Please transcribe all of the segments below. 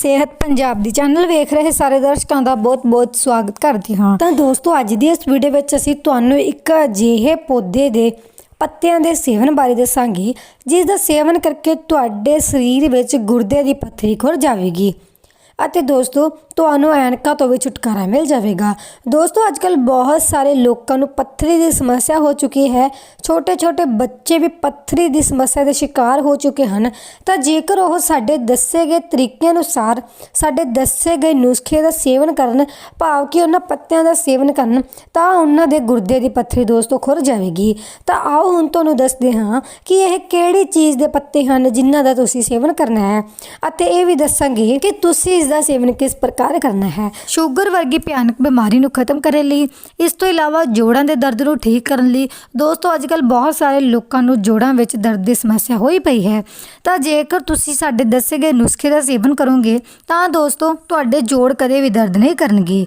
ਸਿਹਤ ਪੰਜਾਬ ਦੀ ਚੈਨਲ ਵੇਖ ਰਹੇ ਸਾਰੇ ਦਰਸ਼ਕਾਂ ਦਾ ਬਹੁਤ-ਬਹੁਤ ਸਵਾਗਤ ਕਰਦੀ ਹਾਂ। ਤਾਂ ਦੋਸਤੋ, ਅੱਜ ਦੀ ਇਸ ਵੀਡੀਓ ਵਿੱਚ ਅਸੀਂ ਤੁਹਾਨੂੰ ਇੱਕ ਅਜਿਹੇ ਪੌਦੇ ਦੇ ਪੱਤਿਆਂ ਦੇ ਸੇਵਨ ਬਾਰੇ ਦੱਸਾਂਗੇ, ਜਿਸ ਦਾ ਸੇਵਨ ਕਰਕੇ ਤੁਹਾਡੇ ਸਰੀਰ ਵਿੱਚ ਗੁਰਦੇ ਦੀ ਪੱਥਰੀ ਖੁਰ ਜਾਵੇਗੀ। ਅਤੇ ਦੋਸਤੋ, ਤੁਹਾਨੂੰ ਐਨਕਾਂ ਤੋਂ ਵੀ ਛੁਟਕਾਰਾ ਮਿਲ ਜਾਵੇਗਾ। ਦੋਸਤੋ ਅੱਜਕੱਲ ਬਹੁਤ ਸਾਰੇ ਲੋਕਾਂ ਨੂੰ ਪੱਥਰੀ ਦੀ ਸਮੱਸਿਆ ਹੋ ਚੁੱਕੀ ਹੈ। ਛੋਟੇ-ਛੋਟੇ ਬੱਚੇ ਵੀ ਪੱਥਰੀ ਦੀ ਸਮੱਸਿਆ ਦੇ ਸ਼ਿਕਾਰ ਹੋ ਚੁੱਕੇ ਹਨ। ਤਾਂ ਜੇਕਰ ਉਹ ਸਾਡੇ ਦੱਸੇ ਗਏ ਤਰੀਕੇ ਅਨੁਸਾਰ, ਸਾਡੇ ਦੱਸੇ ਗਏ ਨੁਸਖੇ ਦਾ ਸੇਵਨ ਕਰਨ, ਭਾਵ ਕਿ ਉਹਨਾਂ ਪੱਤਿਆਂ ਦਾ ਸੇਵਨ ਕਰਨ, ਤਾਂ ਉਹਨਾਂ ਦੇ ਗੁਰਦੇ ਦੀ ਪੱਥਰੀ ਦੋਸਤੋ ਖੁਰ ਜਾਵੇਗੀ। ਤਾਂ ਆਓ ਹੁਣ ਤੁਹਾਨੂੰ ਦੱਸਦੇ ਹਾਂ ਕਿ ਇਹ ਕਿਹੜੀ ਚੀਜ਼ ਦੇ ਪੱਤੇ ਹਨ ਜਿਨ੍ਹਾਂ ਦਾ ਤੁਸੀਂ ਸੇਵਨ ਕਰਨਾ ਹੈ। ਅਤੇ ਇਹ ਵੀ ਦੱਸਾਂਗੇ ਕਿ ਤੁਸੀਂ ਇਸ ਦਾ ਸੇਵਨ ਕਿਸ ਪ੍ਰਕਾਰ ਕਰਨਾ ਹੈ? ਸ਼ੂਗਰ ਵਰਗੀ ਭਿਆਨਕ ਬਿਮਾਰੀ ਨੂੰ ਖਤਮ ਕਰਨ ਲਈ, ਇਸ ਤੋਂ ਇਲਾਵਾ ਜੋੜਾਂ ਦੇ ਦਰਦ ਨੂੰ ਠੀਕ ਕਰਨ ਲਈ, ਦੋਸਤੋ ਅੱਜਕੱਲ ਬਹੁਤ ਸਾਰੇ ਲੋਕਾਂ ਨੂੰ ਜੋੜਾਂ ਵਿੱਚ ਦਰਦ ਦੀ ਸਮੱਸਿਆ ਹੋਈ ਪਈ ਹੈ। ਤਾਂ ਜੇਕਰ ਤੁਸੀਂ ਸਾਡੇ ਦੱਸੇ ਗਏ ਨੁਸਖੇ ਦਾ ਸੇਵਨ ਕਰੋਗੇ, ਤਾਂ ਦੋਸਤੋ, ਤੁਹਾਡੇ ਜੋੜ ਕਦੇ ਵੀ ਦਰਦ ਨਹੀਂ ਕਰਨਗੇ।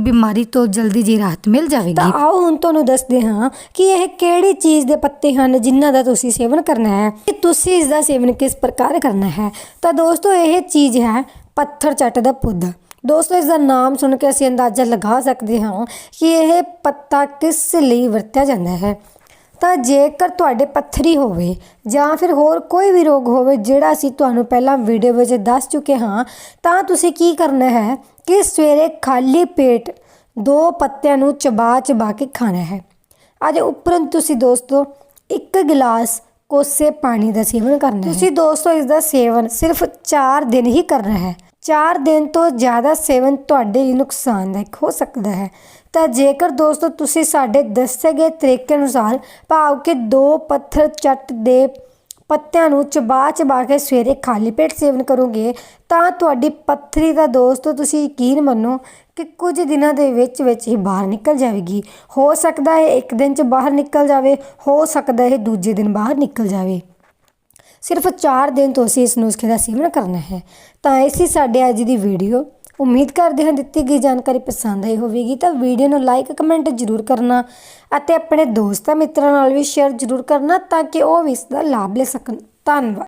ਬਿਮਾਰੀ ਤੋਂ ਜਲਦੀ ਜੀ ਰਾਹਤ ਮਿਲ ਜਾਵੇਗੀ। ਤਾਂ ਆਓ ਹੁਣ ਤੁਹਾਨੂੰ ਦੱਸਦੇ ਹਾਂ ਕਿ ਇਹ ਕਿਹੜੀ ਚੀਜ਼ ਦੇ ਪੱਤੇ ਹਨ ਜਿਨ੍ਹਾਂ ਦਾ ਤੁਸੀਂ ਸੇਵਨ ਕਰਨਾ ਹੈ ਤੇ ਤੁਸੀਂ ਇਸ ਦਾ ਸੇਵਨ ਕਿਸ ਪ੍ਰਕਾਰ ਕਰਨਾ ਹੈ। ਤਾਂ ਦੋਸਤੋ, ਇਹ ਚੀਜ਼ ਹੈ ਪੱਥਰ ਚੱਟ ਦਾ ਪੌਦਾ। ਦੋਸਤੋ, ਇਸ ਦਾ ਨਾਮ ਸੁਣ ਕੇ ਅਸੀਂ ਅੰਦਾਜ਼ਾ ਲਗਾ ਸਕਦੇ ਹਾਂ ਕਿ ਇਹ ਪੱਤਾ ਕਿਸ ਲਈ ਵਰਤਿਆ ਜਾਂਦਾ ਹੈ। ਤਾਂ ਜੇਕਰ ਤੁਹਾਡੇ ਪੱਥਰੀ ਹੋਵੇ ਜਾਂ ਫਿਰ ਹੋਰ ਕੋਈ ਵੀ ਰੋਗ ਹੋਵੇ ਜਿਹੜਾ ਅਸੀਂ ਤੁਹਾਨੂੰ ਪਹਿਲਾਂ ਵੀਡੀਓ ਵਿੱਚ ਦੱਸ ਚੁੱਕੇ ਹਾਂ, ਤਾਂ ਤੁਸੀਂ ਕੀ ਕਰਨਾ ਹੈ ਕਿ ਸਵੇਰੇ ਖਾਲੀ ਪੇਟ ਦੋ ਪੱਤਿਆਂ ਨੂੰ ਚਬਾ ਚਬਾ ਕੇ ਖਾਣਾ ਹੈ। ਅਤੇ ਉਪਰੰਤ ਤੁਸੀਂ ਦੋਸਤੋ ਇੱਕ ਗਿਲਾਸ ਕੋਸੇ ਪਾਣੀ ਦਾ ਸੇਵਨ ਕਰਨਾ ਹੈ। ਤੁਸੀਂ ਦੋਸਤੋ ਇਸ ਦਾ ਸੇਵਨ ਸਿਰਫ 4 ਦਿਨ ਹੀ ਕਰਨਾ ਹੈ। 4 ਦਿਨ ਤੋਂ ਜ਼ਿਆਦਾ ਸੇਵਨ ਤੁਹਾਡੇ ਲਈ ਨੁਕਸਾਨਦਾਇਕ ਹੋ ਸਕਦਾ ਹੈ। ਤਾਂ ਜੇਕਰ ਦੋਸਤੋ ਤੁਸੀਂ ਸਾਡੇ ਦੱਸੇ ਗਏ ਤਰੀਕੇ ਅਨੁਸਾਰ ਭਾਵ ਕਿ ਦੋ ਪੱਥਰ ਚੱਟ ਦੇ ਪੱਤਿਆਂ ਨੂੰ ਚਬਾ ਚਬਾ ਕੇ ਸਵੇਰੇ ਖਾਲੀ ਪੇਟ ਸੇਵਨ ਕਰੋਗੇ, ਤਾਂ ਤੁਹਾਡੀ ਪੱਥਰੀ ਦਾ ਦੋਸਤੋ ਤੁਸੀਂ ਯਕੀਨ ਮੰਨੋ ਕਿ ਕੁਝ ਦਿਨਾਂ ਦੇ ਵਿੱਚ ਵਿੱਚ ਹੀ ਬਾਹਰ ਨਿਕਲ ਜਾਵੇਗੀ। ਹੋ ਸਕਦਾ ਹੈ ਇੱਕ ਦਿਨ ਚ ਬਾਹਰ ਨਿਕਲ ਜਾਵੇ, ਹੋ ਸਕਦਾ ਹੈ ਦੂਜੇ ਦਿਨ ਬਾਹਰ ਨਿਕਲ ਜਾਵੇ। ਸਿਰਫ 4 ਦਿਨ ਤੋਂ ਅਸੀਂ ਇਸ ਨੁਸਖੇ ਦਾ ਸੇਵਨ ਕਰਨਾ ਹੈ। ਤਾਂ ਇਹ ਸੀ ਸਾਡੇ ਅੱਜ ਦੀ ਵੀਡੀਓ ਉਮੀਦ ਕਰਦੇ ਹਾਂ ਦਿੱਤੀ ਗਈ ਜਾਣਕਾਰੀ ਪਸੰਦ ਆਈ ਹੋਵੇਗੀ। ਤਾਂ ਵੀਡੀਓ ਨੂੰ ਲਾਈਕ, ਕਮੈਂਟ ਜ਼ਰੂਰ ਕਰਨਾ ਅਤੇ ਆਪਣੇ ਦੋਸਤਾਂ, ਮਿੱਤਰਾਂ ਨਾਲ ਵੀ ਸ਼ੇਅਰ ਜ਼ਰੂਰ ਕਰਨਾ ਤਾਂ ਕਿ ਉਹ ਵੀ ਇਸ ਦਾ ਲਾਭ ਲੈ ਸਕਣ। ਧੰਨਵਾਦ।